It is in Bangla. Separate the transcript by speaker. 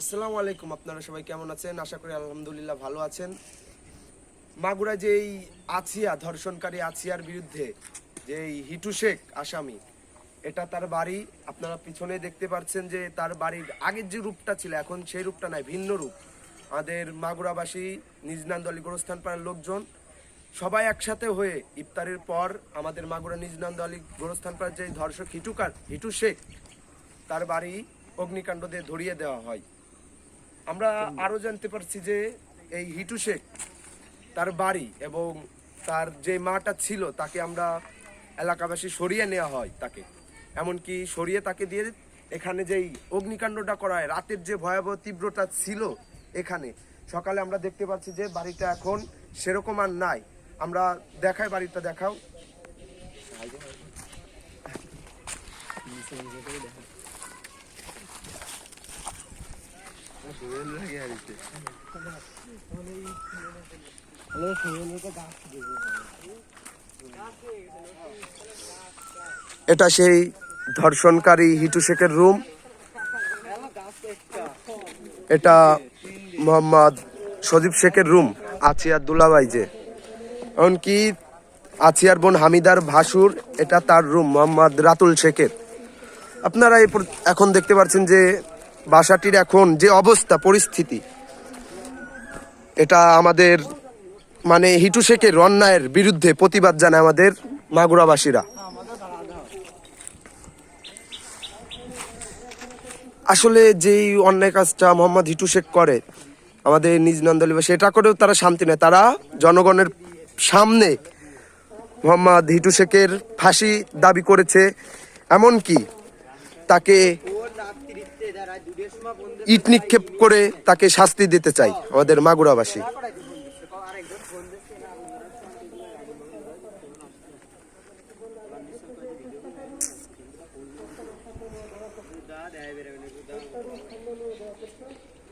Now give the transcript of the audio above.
Speaker 1: আসসালামু আলাইকুম আপনারা সবাই কেমন আছেন? আশা করি আলহামদুলিল্লাহ ভালো আছেন। মাগুরা যেই আছিয়া, ধর্ষণকারী আছিয়ার বিরুদ্ধে যেই হিটু শেখ আসামি, এটা তার বাড়ি। আপনারা পিছনে দেখতে পাচ্ছেন যে তার বাড়ির আগের যে রূপটা ছিল, এখন সেই রূপটা নাই, ভিন্ন রূপ। আমাদের মাগুরাবাসী নিজনান্দলি গোরস্থান পাড়ার লোকজন, সবাই একসাথে হয়ে ইফতারের পর আমাদের মাগুরা নিজনান্দলি গোরস্থান পাড়ার যে ধর্ষক হিটুকার, হিটু শেখ, তার বাড়ি অগ্নিকাণ্ড দিয়ে ধরিয়ে দেওয়া হয়। আমরা আরও জানতে পারছি যে এই হিটু শেখ তার বাড়ি এবং তার যে মাটা ছিল তাকে আমরা এলাকাবাসী সরিয়ে নেওয়া হয় তাকে। এমনকি সরিয়ে তাকে দিয়ে এখানে যেই অগ্নিকাণ্ডটা করা হয় রাতের যে ভয়াবহ তীব্রতা ছিল এখানে, সকালে আমরা দেখতে পাচ্ছি যে বাড়িটা এখন সেরকম আর নাই। আমরা দেখাই বাড়িটা, দেখাও। এটা সেই ধর্ষণকারী হিটু শেখের রুম। এটা মোহাম্মদ সজীব শেখের রুম, আছিয়ার দুলাভাই যে। এমনকি আছিয়ার বোন হামিদার ভাসুর, এটা তার রুম, মোহাম্মদ রাতুল শেখের। আপনারা এখন দেখতে পাচ্ছেন যে বাসাটির এখন যে অবস্থা, পরিস্থিতি, এটা আমাদের মানে হিটু শেখের অন্যায়ের বিরুদ্ধে প্রতিবাদ জানায় আমাদের মাগুরাবাসীরা। আসলে যেই অন্যায় কাজটা মোহাম্মদ হিটু শেখ করে, আমাদের নিজ নন্দলিবাসী এটা করেও তারা শান্তি নেয়। তারা জনগণের সামনে মোহাম্মদ হিটু শেখের ফাঁসি দাবি করেছে, এমনকি তাকে ইট নিক্ষেপ করে তাকে শাস্তি দিতে চাই আমাদের মাগুরাবাসী।